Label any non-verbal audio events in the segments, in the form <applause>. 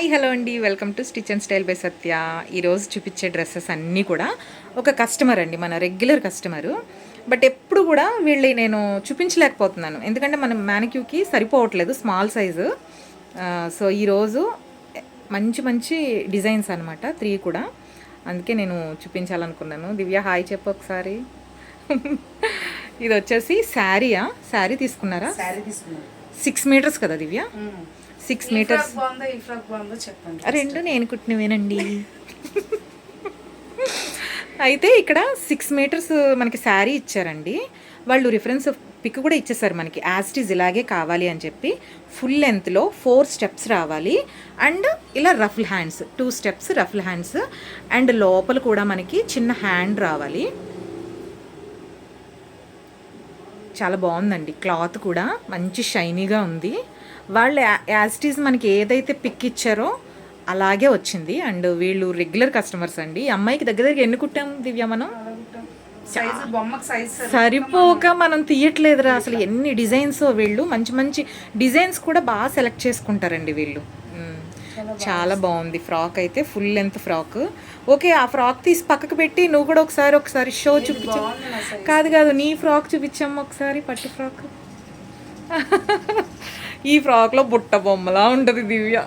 Hi hello అండి. Welcome to stitch and style by Satya. ఈరోజు చూపించే డ్రెస్సెస్ అన్నీ కూడా ఒక కస్టమర్ అండి మన రెగ్యులర్ కస్టమరు. బట్ ఎప్పుడు కూడా వీళ్ళని నేను చూపించలేకపోతున్నాను. ఎందుకంటే మన మ్యానిక్యూకి సరిపోవట్లేదు స్మాల్ సైజు సో ఈరోజు మంచి మంచి డిజైన్స్ అనమాట త్రీ కూడా. అందుకే నేను చూపించాలనుకున్నాను. దివ్య హాయ్ చెప్పు ఒకసారి. ఇది వచ్చేసి శారీయా? శారీ తీసుకున్నారా? సిక్స్ మీటర్స్ కదా దివ్య? Six metres. చెప్పండి రెండు నేను కుట్టినవేనండి. అయితే ఇక్కడ సిక్స్ మీటర్స్ మనకి శారీ ఇచ్చారండి. వాళ్ళు రిఫరెన్స్ పిక్ కూడా ఇచ్చేసారు మనకి. యాస్టీజ్ ఇలాగే కావాలి అని చెప్పి. ఫుల్ లెంత్లో ఫోర్ స్టెప్స్ రావాలి. అండ్ ఇలా ruffle hands two steps ruffle hands and లోపల కూడా మనకి చిన్న హ్యాండ్ రావాలి. చాలా బాగుందండి. క్లాత్ కూడా మంచి షైనీగా ఉంది. వాళ్ళు యాజ్టీస్ మనకి ఏదైతే పిక్ ఇచ్చారో అలాగే వచ్చింది. అండ్ వీళ్ళు రెగ్యులర్ కస్టమర్స్ అండి. అమ్మాయికి దగ్గర దగ్గర ఎన్ని కుట్టాం దివ్య మనం? సైజు బొమ్మకి సైజ్ సరిపోక మనం తీయట్లేదురా అసలు ఎన్ని డిజైన్స్ వీళ్ళు మంచి మంచి డిజైన్స్ కూడా బాగా సెలెక్ట్ చేసుకుంటారండి వీళ్ళు. చాలా బాగుంది ఫ్రాక్ అయితే ఫుల్ లెంత్ ఫ్రాక్. ఓకే ఆ ఫ్రాక్ తీసి పక్కకు పెట్టి నువ్వు కూడా ఒకసారి ఒకసారి షో చూపించు. కాదు కాదు నీ ఫ్రాక్ చూపించమ్మా ఒకసారి పట్టు ఫ్రాక్. <laughs> ఈ ఫ్రాక్లో బుట్ట బొమ్మలా ఉంటుంది దివ్య.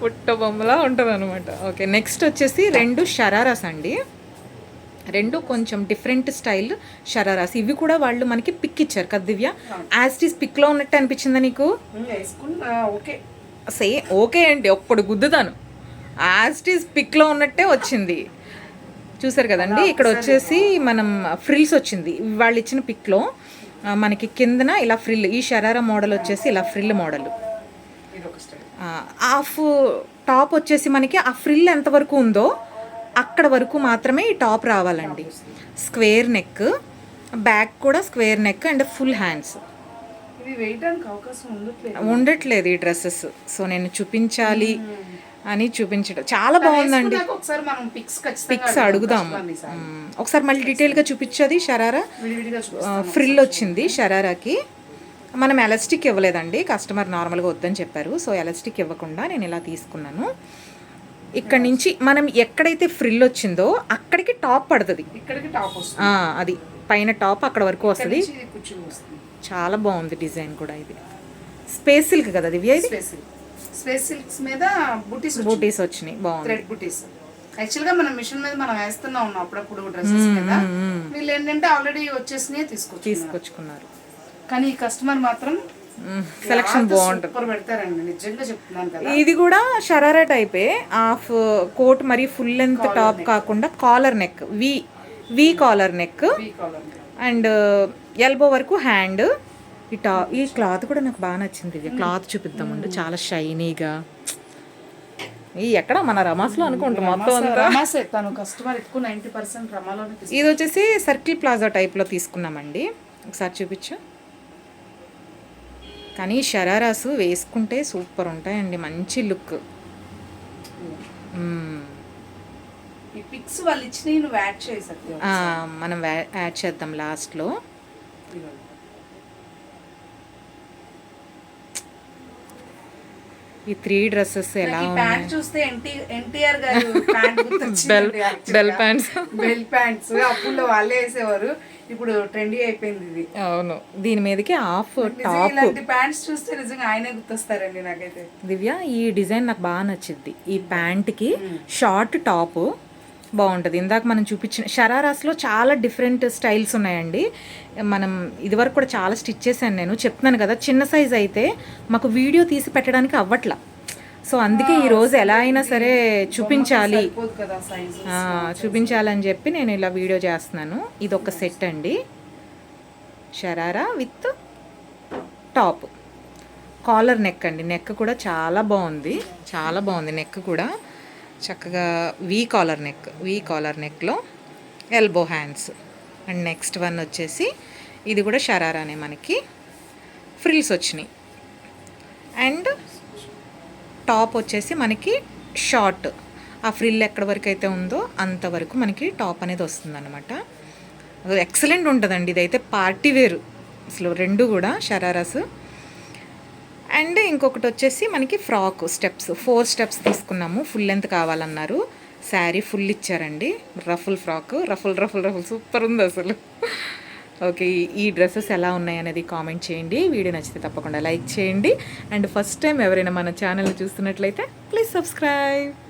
బుట్ట బొమ్మలా ఉంటుంది అనమాట ఓకే నెక్స్ట్ వచ్చేసి రెండు షరారాస్ అండి. రెండు కొంచెం డిఫరెంట్ స్టైల్ షరారాస్. ఇవి కూడా వాళ్ళు మనకి పిక్ ఇచ్చారు కదా దివ్య? యాస్టీస్ పిక్లో ఉన్నట్టు అనిపించిందా నీకు? ఓకే. సే ఓకే అండి ఒప్పుడు గుద్దుతాను. యాస్టీస్ పిక్లో ఉన్నట్టే వచ్చింది. చూసారు కదండి ఇక్కడ వచ్చేసి మనం ఫ్రిల్స్ వచ్చింది. వాళ్ళు ఇచ్చిన పిక్లో మనకి కిందన ఇలా ఫ్రిల్ ఈ షరారా మోడల్ వచ్చేసి ఇలా ఫ్రిల్ మోడల్. హాఫ్ టాప్ వచ్చేసి మనకి ఆ ఫ్రిల్ ఎంతవరకు ఉందో అక్కడ వరకు మాత్రమే ఈ టాప్ రావాలండి. స్క్వేర్ నెక్ బ్యాక్ కూడా square neck and full hands. ఉండట్లేదు. ఈ డ్రెస్సెస్. సో నేను చూపించాలి. అని చూపించడం. చాలా బాగుందండి. వేసుకున్నాక ఒకసారి మనం పిక్స్ అడుగుదాము. ఒకసారి మళ్ళీ డీటెయిల్గా చూపించది షరారా. ఫ్రిల్ వచ్చింది షరారాకి. మనం ఎలాస్టిక్ ఇవ్వలేదండి. కస్టమర్ నార్మల్గా వద్దని చెప్పారు. సో ఎలాస్టిక్ ఇవ్వకుండా నేను ఇలా తీసుకున్నాను. ఇక్కడ నుంచి మనం ఎక్కడైతే ఫ్రిల్ వచ్చిందో అక్కడికి టాప్ పడుతుంది. అది పైన టాప్ అక్కడ వరకు వస్తుంది. చాలా బాగుంది డిజైన్ కూడా ఇది. స్పేస్ సిల్క్ కదా దివ్య ఇది? స్పేస్ సిల్క్స్ మీద బుటీస్ బూటీస్ వచ్చినాయి. బాగుంది. థ్రెడ్ బుటీస్. యాక్చువల్గా మనం మిషన్ మీద మనం వేస్తున్నా ఉన్నాం అప్పుడప్పుడు డ్రెస్సెస్ మీద. వీళ్ళు ఏంటంటే ఆల్రెడీ వచ్చేసినాయి తీసుకొచ్చి తీసుకొచ్చుకున్నారు. కానీ ఈ కస్టమర్ మాత్రం సెలక్షన్ బాగుంటుంది. పెడతారండి నిజంగా చెప్తున్నాను కదా. ఇది కూడా షరారా టైపే హాఫ్ కోట్ మరి ఫుల్ లెంత్ టాప్ కాకుండా collar neck V V collar neck and elbow వరకు హ్యాండ్ ఈ టా ఈ క్లాత్ కూడా నాకు బాగా నచ్చింది ఇది క్లాత్ చూపిద్దామండి చాలా షైనీగా. ఈ ఎక్కడ? మన రమాస్లో అనుకుంటాం మొత్తం అంతా. రమాసే తను కస్టమర్ ఎక్కువ నైంటీ పర్సెంట్ రమాలోనే ఇది వచ్చేసి సర్కిల్ ప్లాజా టైప్లో తీసుకున్నామండి. ఒకసారి చూపించు. కానీ షరారాస్ వేసుకుంటే సూపర్ ఉంటాయండి. మంచి లుక్. ఈ పిక్స్ వాళ్ళు ఇచ్చినవి నువ్వు యాడ్ సత్యం. మనం యాడ్ చేద్దాం లాస్ట్లో ఈ త్రీ డ్రెస్సెస్ ఎలా ప్యాంట్ చూస్తే ఎన్టీ ఎన్టీఆర్ గారు pant bell bell pants bell pants అప్పుల్లో వాళ్ళే వేసేవారు. ఇప్పుడు ట్రెండీ అయిపోయింది ఇది. అవును. దీని మీదకి హాఫ్ నిజంగా టాప్ ఇలాంటి ప్యాంట్స్ చూస్తే నిజంగా ఆయనే గుర్తొస్తారండి నాకైతే. దివ్య ఈ డిజైన్ నాకు బాగా నచ్చింది. ఈ ప్యాంట్కి షార్ట్ టాప్ బాగుంటుంది. ఇందాక మనం చూపించిన షరారాస్లో చాలా డిఫరెంట్ స్టైల్స్ ఉన్నాయండి. మనం ఇదివరకు కూడా చాలా స్టిచ్ చేశాను నేను. చెప్తున్నాను కదా చిన్న సైజ్ అయితే మాకు వీడియో తీసి పెట్టడానికి అవ్వట్లా. సో అందుకే ఈ రోజు ఎలా అయినా సరే చూపించాలి. చూపించాలని చెప్పి నేను ఇలా వీడియో చేస్తున్నాను. ఇది ఒక సెట్ అండి. Sharara with top. Collar neck అండి. నెక్ కూడా చాలా బాగుంది. చాలా బాగుంది నెక్ కూడా. చక్కగా V collar neck V collar నెక్లో elbow hands and next one వచ్చేసి ఇది కూడా షరారానే మనకి ఫ్రిల్స్ వచ్చినాయి. అండ్ టాప్ వచ్చేసి మనకి షార్ట్ ఆ ఫ్రిల్ ఎక్కడి వరకు అయితే ఉందో అంతవరకు మనకి టాప్ అనేది వస్తుందన్నమాట. ఎక్సలెంట్ ఉంటుందండి ఇదైతే పార్టీ వేరు అసలు రెండు కూడా షరారాస్ అండ్ ఇంకొకటి వచ్చేసి మనకి ఫ్రాక్ స్టెప్స్. ఫోర్ స్టెప్స్ తీసుకున్నాము. ఫుల్ లెంత్ కావాలన్నారు. శారీ ఫుల్ ఇచ్చారండి. Ruffle frock ruffle ruffle ruffle super ఉంది అసలు. ఓకే ఈ- డ్రెస్సెస్ ఎలా ఉన్నాయి అనేది కామెంట్ చేయండి. వీడియో నచ్చితే తప్పకుండా లైక్ చేయండి. అండ్ ఫస్ట్ టైం ఎవరైనా మన ఛానల్ చూస్తున్నట్లయితే ప్లీజ్ సబ్స్క్రైబ్